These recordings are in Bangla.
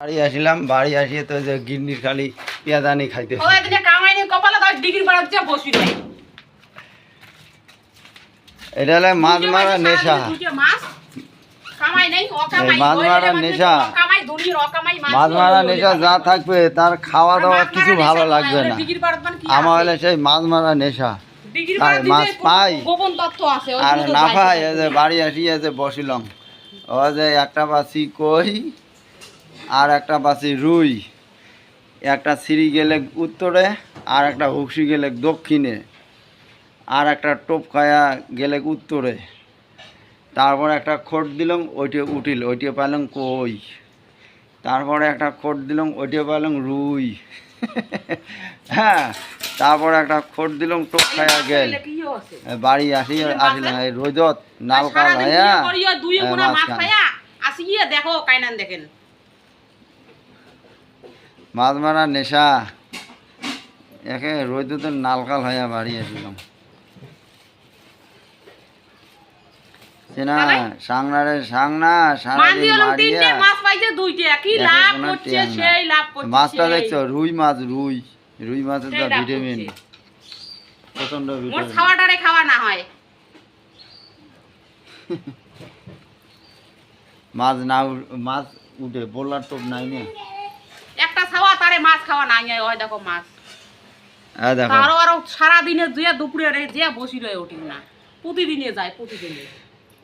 বাড়ি আসিলাম বাড়ি আসিয়ে তো যে গিন্নির খালি পেঁয়াদানি খাইতে এটা হলে মাছ মারা নেশা। মাছ। মারা মানে নেশা। মাছ মারা নেশা যা থাকবে তার খাওয়া দাওয়া কিছু ভালো লাগবে না। বাড়াতমান কি আমার হলে সেই মাছ মারা নেশা। তাই মাছ পাই। আর না পাই বাড়ি আসি এই বসিলাম। ও যে একটা বাসি কই? আর একটা বাসি রুই। একটা সিঁড়ি গেলে উত্তরে আর একটা হুকসি গেলে দক্ষিণে। আর একটা টোপ খায়া গেলে উত্তরে। তারপরে একটা খোট দিলাম ওইটা উঠিল ওইটা পাইলাম কই। তারপরে একটা খোট দিলাম ওইটা পাইলাম রুই। হ্যাঁ তারপরে একটা খোট দিলাম টোপ খায়া গেল? বাড়ি আসি আসিলাম এই রোজত নাল কাল হয়া দেখো কাইনান দেখেন। মাছ মারা নেশা। একে রোদতে নালকাল হইয়া বাড়ি আসিলাম তাহলে? সাংনারে সাংনা সারাদিন মারিয়া মাছ পাইছে দুইটা। কি লাভ একজনের না। সেই লাভ করছে মাছটা দেখছ? রুই মাছ রুই। রুই মাছের ভিটামিন। মোর ভিটামিন। খাওয়াটারে খাওয়া না হয়। মাছ না উ- মাছ উঠে বোলার টোপ নাই না। তারে মাছ খাওয়া নাই হয় ওই দেখো মাছ। দেখো। তারও আরও সারাদিনে যে দুপুরে রে যে বসি রয়ে উঠিল না প্রতিদিনে যায় প্রতিদিনে।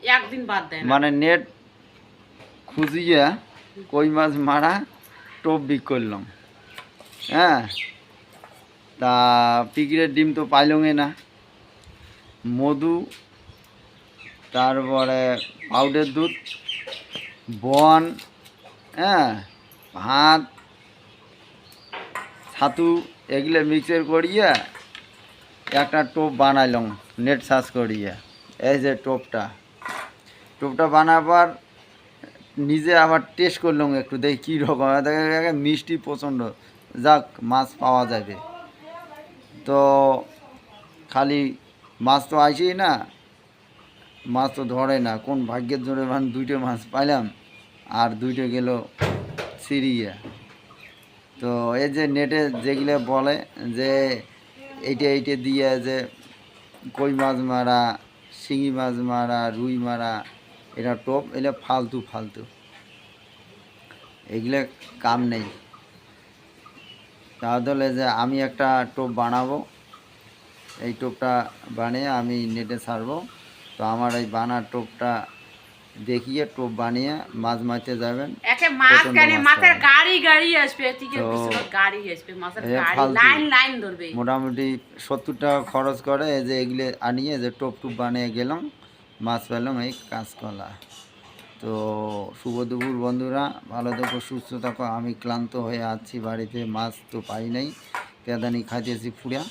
একদিন বাদ দেয় মানে নেট খুঁজিয়া কই মাছ মারা টোপ বিক করলাম। হ্যাঁ? তা পিকরের ডিম তো পাইলঙে না। মধু তারপরে পাউডার দুধ বন হ্যাঁ? ভাত ছাতু এগুলো মিক্সার করিয়া একটা টোপ বানাইলাম নেট সার্চ করিয়া। এই যে টোপটা। টোপটা বানাবার নিজে আবার টেস্ট করলাম একটু, দেখি কী রকম। মিষ্টি প্রচণ্ড যাক, মাছ পাওয়া যাবে। তো খালি মাছ তো আসেই না, মাছ তো ধরে না। কোন ভাগ্যের জোরে মানে দুইটা মাছ পাইলাম, আর দুইটা গেল সিরিয়া তো এই যে নেটে যেগুলো বলে যে এইটা এইটা দিয়ে যে কই মাছ মারা, শিঙি মাছ মারা, রুই মারা এটা টোপ এটা ফালতু ফালতু। এগুলো কাম নেই। তাহলে যে আমি একটা টোপ বানাবো, এই টোপটা বানিয়ে আমি নেটে ছাড়বো। তো আমার এই বানার টোপটা দেখিয়ে টোপ বানিয়ে মাছ মারতে যাবেন। মোটামুটি সত্তর টাকা খরচ করে এই যে এগুলো আনিয়ে যে টোপ টুপ বানিয়ে গেলাম মাছ পেলাম এই কাঁচকলা। তো শুভ দুপুর বন্ধুরা ভালো থাকো সুস্থ থাকো আমি ক্লান্ত হয়ে আছি বাড়িতে মাছ তো পাই নাই পেদানি খাইতেছি ফুড়া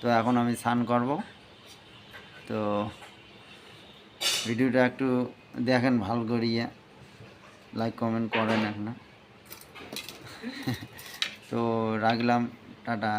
তো এখন আমি স্নান করব। তো ভিডিওটা একটু দেখেন ভালো করিয়ে। লাইক কমেন্ট করেন এখন। তো রাখলাম টাটা।